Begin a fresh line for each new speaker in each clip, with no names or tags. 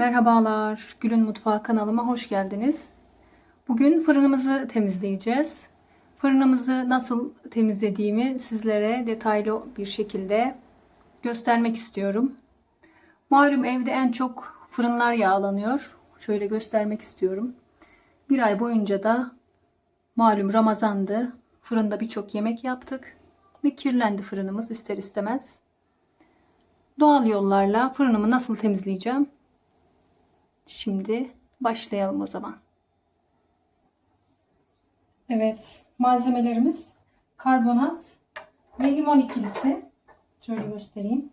Merhabalar, Gül'ün Mutfağı kanalıma hoş geldiniz. Bugün fırınımızı temizleyeceğiz. Fırınımızı nasıl temizlediğimi sizlere detaylı bir şekilde göstermek istiyorum. Malum evde en çok fırınlar yağlanıyor. Şöyle göstermek istiyorum. Bir ay boyunca da malum Ramazan'dı. Fırında birçok yemek yaptık ve kirlendi fırınımız ister istemez. Doğal yollarla fırınımı nasıl temizleyeceğim? Şimdi başlayalım o zaman. Evet, malzemelerimiz karbonat ve limon ikilisi. Şöyle göstereyim.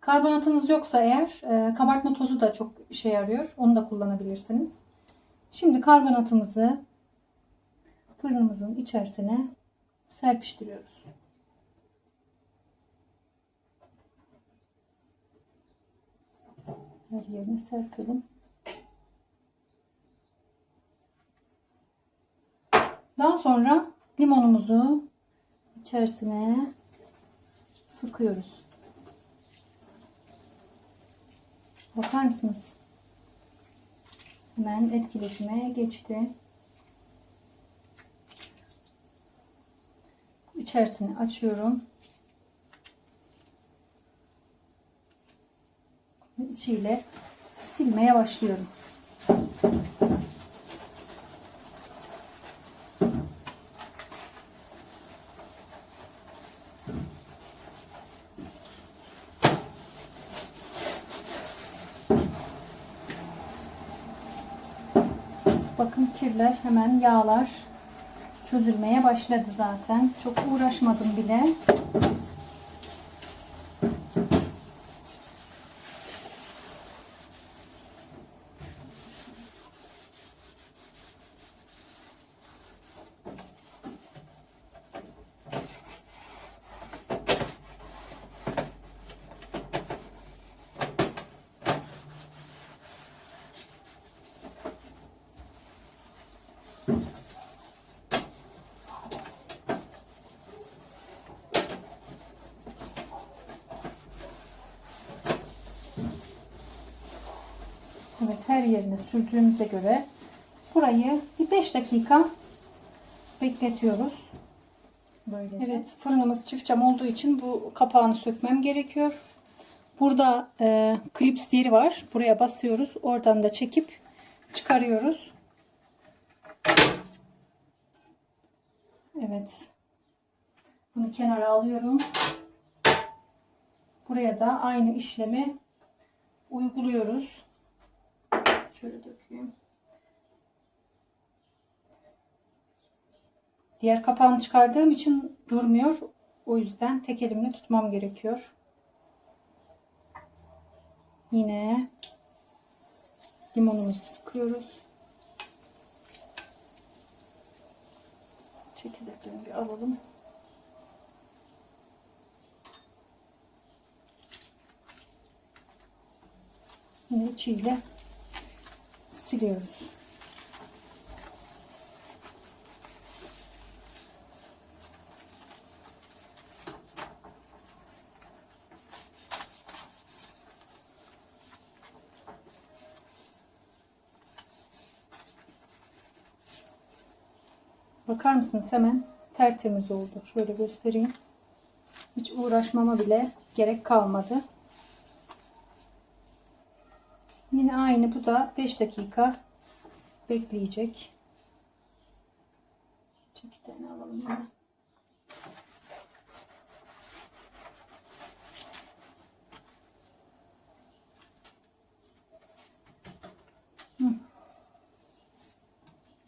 Karbonatınız yoksa eğer e, kabartma tozu da çok işe yarıyor. Onu da kullanabilirsiniz. Şimdi karbonatımızı fırınımızın içerisine serpiştiriyoruz. Her yerine serpelim. Daha sonra limonumuzu içerisine sıkıyoruz. Bakar mısınız? Hemen etkileşime geçti. İçerisini açıyorum. İçiyle silmeye başlıyorum. Bakın kirler hemen yağlar çözülmeye başladı zaten. Çok uğraşmadım bile. Evet her yerine sürdüğümüze göre burayı bir 5 dakika bekletiyoruz. Böylece. Evet fırınımız çift cam olduğu için bu kapağını sökmem gerekiyor. Burada e, klips yeri var. Buraya basıyoruz. Oradan da çekip çıkarıyoruz. Evet. Bunu kenara alıyorum. Buraya da aynı işlemi uyguluyoruz. Şöyle dökeyim. Diğer kapağını çıkardığım için durmuyor. O yüzden tek elimle tutmam gerekiyor. Yine limonumuzu sıkıyoruz. Çekirdeklerini bir alalım. Yine içiyle siliyoruz. Bakar mısınız hemen tertemiz oldu. Şöyle göstereyim. Hiç uğraşmama bile gerek kalmadı. Yine aynı bu da 5 dakika bekleyecek. Çekirdeğini alalım yine.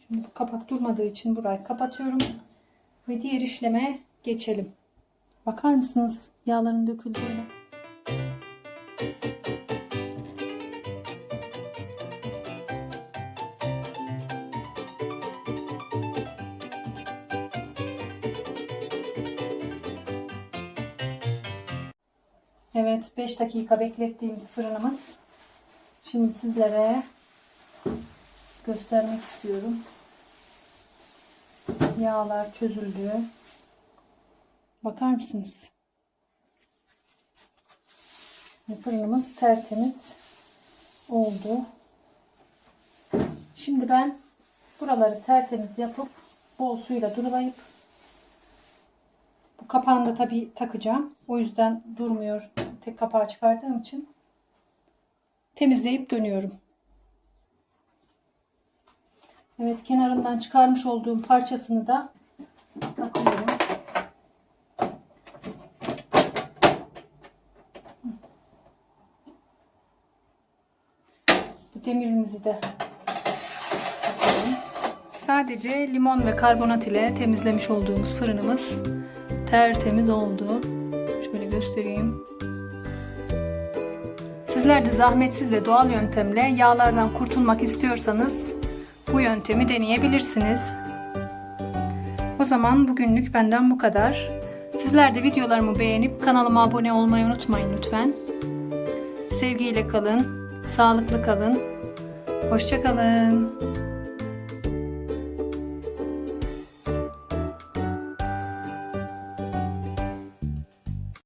Şimdi kapak durmadığı için burayı kapatıyorum. Ve diğer işleme geçelim. Bakar mısınız yağların döküldüğüne? Evet 5 dakika beklettiğimiz fırınımız. Şimdi sizlere göstermek istiyorum. Yağlar çözüldü. Bakar mısınız? Fırınımız tertemiz oldu. Şimdi ben buraları tertemiz yapıp bol suyla durulayıp bu kapağını da tabii takacağım. O yüzden durmuyor. Tek kapağı çıkardığım için temizleyip dönüyorum. Evet kenarından çıkarmış olduğum parçasını da takıyorum. Bu demirimizi de. Sadece limon ve karbonat ile temizlemiş olduğumuz fırınımız tertemiz oldu. Şöyle göstereyim. Sizler de zahmetsiz ve doğal yöntemle yağlardan kurtulmak istiyorsanız bu yöntemi deneyebilirsiniz. O zaman bugünlük benden bu kadar. Sizler de videolarımı beğenip kanalıma abone olmayı unutmayın lütfen. Sevgiyle kalın, sağlıklı kalın. Hoşçakalın.